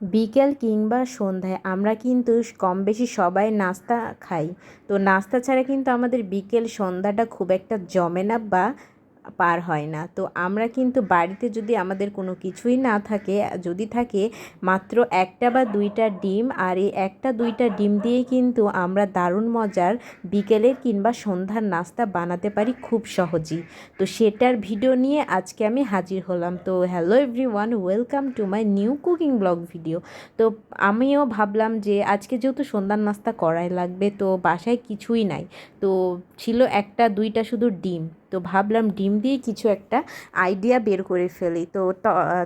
বিকেল কিংবা সন্ধ্যায় আমরা কিন্তু কম বেশি সবাই নাস্তা খাই। তো নাস্তা ছাড়া কিন্তু আমাদের বিকেল সন্ধ্যাটা খুব একটা জমে না বা পার হয় না। তো আমরা কিন্তু বাড়িতে যদি আমাদের কোনো কিছুই না থাকে, যদি থাকে মাত্র একটা বা দুইটা ডিম আর এই একটা দুইটা ডিম দিয়ে কিন্তু আমরা দারুণ মজার বিকেলের কিংবা সন্ধ্যার নাস্তা বানাতে পারি খুব সহজেই। তো সেটার ভিডিও নিয়ে আজকে আমি হাজির হলাম। তো hello everyone welcome to my new cooking blog video তো আমিও ভাবলাম যে আজকে যেহেতু সন্ধ্যার নাস্তা করাই লাগবে, তো বাসায় কিছুই নাই। তো ছিল একটা, দুইটা শুধু ডিম। তো ভাবলাম ডিম দিয়ে কিছু একটা আইডিয়া বের করে ফেলি। তো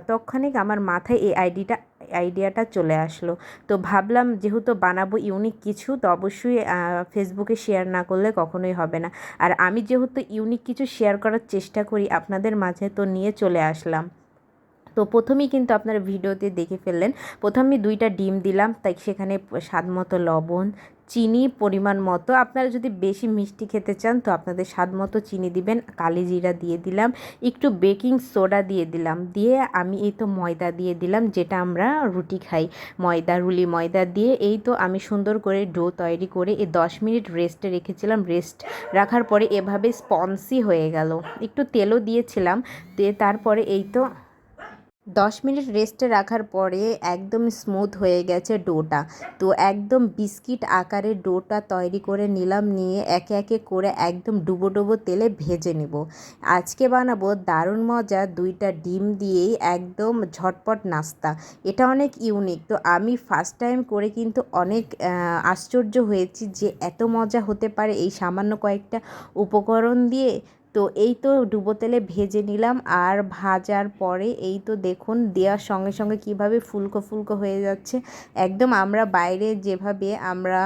তৎক্ষণিক আমার মাথায় এই আইডিটা আইডিয়াটা চলে আসলো। তো ভাবলাম যেহেতু বানাবো ইউনিক কিছু, তো অবশ্যই ফেসবুকে শেয়ার না করলে কখনোই হবে না। আর আমি যেহেতু ইউনিক কিছু শেয়ার করার চেষ্টা করি আপনাদের মাঝে, তো নিয়ে চলে আসলাম। তো প্রথমেই কিন্তু আপনারা ভিডিওতে দেখে ফেললেন। প্রথমে দুইটা ডিম দিলাম, তাই সেখানে স্বাদ মতো লবণ, চিনি পরিমাণ মতো। আপনারা যদি বেশি মিষ্টি খেতে চান, তো আপনাদের স্বাদ মতো চিনি দিবেন, কালি জিরা দিয়ে দিলাম, একটু বেকিং সোডা দিয়ে দিলাম, দিয়ে আমি এই তো ময়দা দিয়ে দিলাম, যেটা আমরা রুটি খাই। ময়দা, রুলি ময়দা দিয়ে এই তো আমি সুন্দর করে ডো তৈরি করে এই দশ মিনিট রেস্টে রেখেছিলাম। রেস্ট রাখার পরে এভাবে স্পঞ্সি হয়ে গেল। একটু তেলও দিয়েছিলাম, দিয়ে তারপরে এই তো দশ মিনিট রেস্টে রাখার পরে একদম স্মুথ হয়ে গেছে ডোটা। তো একদম বিস্কিট আকারে ডোটা তৈরি করে নিলাম, নিয়ে একে একে করে একদম ডুবো ডুবো তেলে ভেজে নেব। আজকে বানাবো দারুণ মজা দুইটা ডিম দিয়েই একদম ঝটপট নাস্তা। এটা অনেক ইউনিক তো আমি ফার্স্ট টাইম করে কিন্তু অনেক আশ্চর্য হয়েছি যে এত মজা হতে পারে এই সামান্য কয়েকটা উপকরণ দিয়ে। তো এই তো ডুবো তেলে ভেজে নিলাম আর ভাজার পরে এই তো দেখুন দেওয়ার সঙ্গে সঙ্গে কীভাবে ফুলকো ফুলকো হয়ে যাচ্ছে। একদম আমরা বাইরে যেভাবে আমরা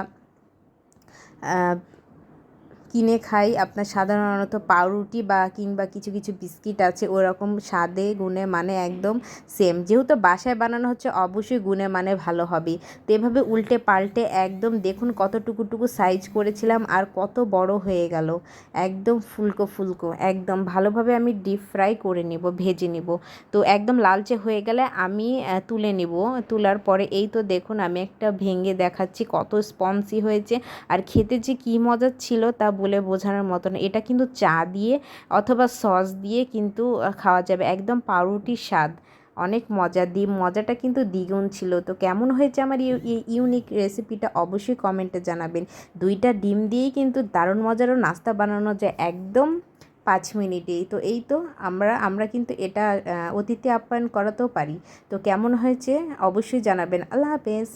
কিনে খাই। আপনার সাধারণত পাউরুটি বা কিংবা কিছু কিছু বিস্কিট আছে, ওরকম স্বাদে গুণে মানে একদম সেম যেহেতু বাসায় বানানো হচ্ছে, অবশ্যই গুণে মানে ভালো হবে। তো এভাবে উল্টে পাল্টে একদম দেখুন কত কতটুকুটুকু সাইজ করেছিলাম আর কত বড় হয়ে গেল। একদম ফুলকো ফুলকো। একদম ভালোভাবে আমি ডিপ ফ্রাই করে নেব, ভেজে নেব। তো একদম লালচে হয়ে গেলে আমি তুলে নেব। তোলার পরে এই তো দেখুন আমি একটা ভেঙে দেখাচ্ছি কত স্পঞ্জি হয়েছে। আর খেতে যে কী মজার ছিল তা বলে বোঝানোর মতন। এটা কিন্তু চা দিয়ে অথবা সস দিয়ে কিন্তু খাওয়া যাবে। একদম পাউরুটির স্বাদ। অনেক মজা। ডিম মজাটা কিন্তু দ্বিগুণ ছিল। তো কেমন হয়েছে আমার ইউনিক রেসিপিটা অবশ্যই কমেন্টে জানাবেন। দুইটা ডিম দিয়েই কিন্তু দারুণ মজারও নাস্তা বানানো যায় একদম পাঁচ মিনিটেই। তো এই তো আমরা আমরা কিন্তু এটা অতিথি আপ্যায়ন করাতেও পারি। তো কেমন হয়েছে অবশ্যই জানাবেন। আল্লাহ হাফেজ।